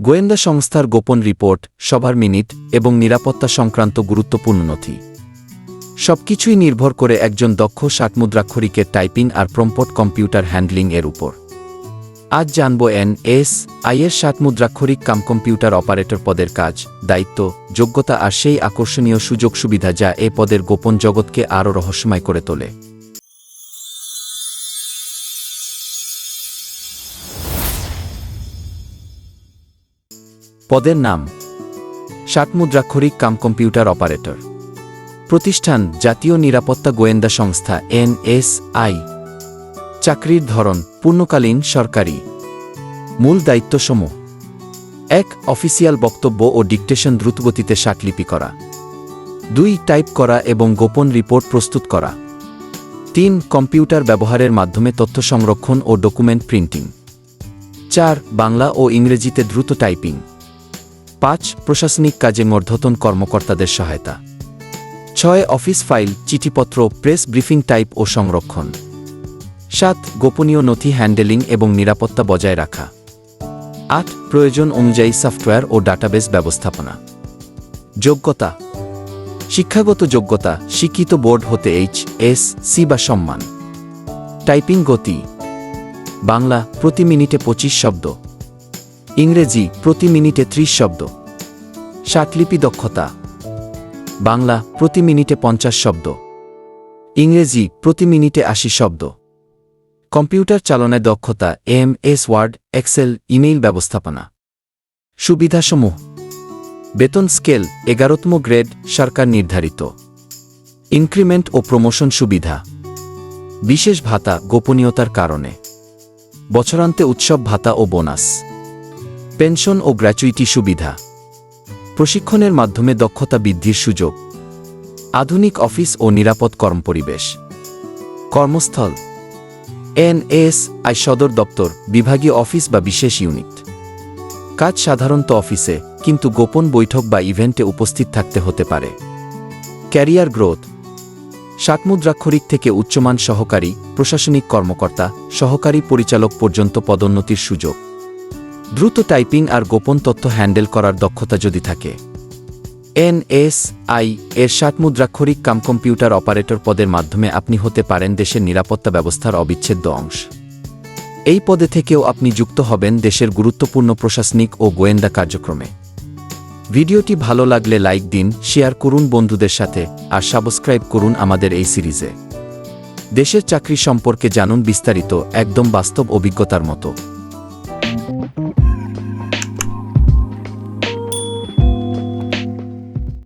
গোয়েন্দা সংস্থার গোপন রিপোর্ট, সভার মিনিট এবং নিরাপত্তা সংক্রান্ত গুরুত্বপূর্ণ নথি। সবকিছুই নির্ভর করে একজন দক্ষ ষাটমুদ্রাক্ষরিকের টাইপিং আর প্রম্পট কম্পিউটার হ্যান্ডলিং এর উপর। আজ জানব এন এস আইয়ের ষাটমুদ্রাক্ষরিক কাম কম্পিউটার অপারেটর পদের কাজ, দায়িত্ব, যোগ্যতা আর সেই আকর্ষণীয় সুযোগ সুবিধা যা এ পদের গোপন জগৎকে আরও রহস্যময় করে তোলে। পদের নাম ষাটমুদ্রাক্ষরিক কাম কম্পিউটার অপারেটর। প্রতিষ্ঠান জাতীয় নিরাপত্তা গোয়েন্দা সংস্থা এনএসআই চাকরির ধরন পূর্ণকালীন সরকারি। মূল দায়িত্বসমূহ এক, অফিসিয়াল বক্তব্য ও ডিকটেশন দ্রুতগতিতে শাটলিপি করা। দুই, টাইপ করা এবং গোপন রিপোর্ট প্রস্তুত করা। তিন, কম্পিউটার ব্যবহারের মাধ্যমে তথ্য সংরক্ষণ ও ডকুমেন্ট প্রিন্টিং। চার, বাংলা ও ইংরেজিতে দ্রুত টাইপিং। পাঁচ, প্রশাসনিক কাজে মর্ধতন কর্মকর্তাদের সহায়তা। ছয়, অফিস ফাইল, চিঠিপত্র, প্রেস ব্রিফিং টাইপ ও সংরক্ষণ। সাত, গোপনীয় নথি হ্যান্ডেলিং এবং নিরাপত্তা বজায় রাখা। আট, প্রয়োজন অনুযায়ী সফটওয়্যার ও ডাটাবেস ব্যবস্থাপনা। যোগ্যতা। শিক্ষাগত যোগ্যতা, শিক্ষিত বোর্ড হতে এইচ, এস, সি বা সম্মান। টাইপিং গতি। বাংলা, প্রতি মিনিটে পঁচিশ শব্দ। ইংরেজি প্রতি মিনিটে ত্রিশ শব্দ। ষাটলিপি দক্ষতা। বাংলা প্রতি মিনিটে পঞ্চাশ শব্দ। ইংরেজি প্রতি মিনিটে আশি শব্দ। কম্পিউটার চালনায় দক্ষতা, M, S, word, excel, email ব্যবস্থাপনা। সুবিধাসমূহ। বেতন স্কেল, এগারোতম গ্রেড, সরকার নির্ধারিত। ইনক্রিমেন্ট ও প্রমোশন সুবিধা। বিশেষ ভাতা গোপনীয়তার কারণে। বছরান্তে উৎসব ভাতা ও বোনাস। পেনশন ও গ্র্যাচুইটি সুবিধা। প্রশিক্ষণের মাধ্যমে দক্ষতা বৃদ্ধির সুযোগ। আধুনিক অফিস ও নিরাপদ কর্মপরিবেশ। কর্মস্থল। এনএস আই সদর দপ্তর, বিভাগীয় অফিস বা বিশেষ ইউনিট। কাজ সাধারণত অফিসে, কিন্তু গোপন বৈঠক বা ইভেন্টে উপস্থিত থাকতে হতে পারে। Career growth. ষাটমুদ্রাক্ষরিক থেকে উচ্চমান সহকারী, প্রশাসনিক কর্মকর্তা, সহকারী পরিচালক পর্যন্ত পদোন্নতির সুযোগ। দ্রুত টাইপিং আর গোপন তথ্য হ্যান্ডেল করার দক্ষতা যদি থাকে। এনএসআই এর ষাট মুদ্রাক্ষরিক কাম কম্পিউটার অপারেটর পদের মাধ্যমে আপনি হতে পারেন দেশের নিরাপত্তা ব্যবস্থার অবিচ্ছেদ্য অংশ। এই পদে থেকেও আপনি যুক্ত হবেন দেশের গুরুত্বপূর্ণ প্রশাসনিক ও গোয়েন্দা কার্যক্রমে। ভিডিওটি ভালো লাগলে লাইক দিন, শেয়ার করুন বন্ধুদের সাথে, আর সাবস্ক্রাইব করুন আমাদের এই সিরিজে। দেশের চাকরি সম্পর্কে জানুন বিস্তারিত, একদম বাস্তব অভিজ্ঞতার মতো। Mm-hmm.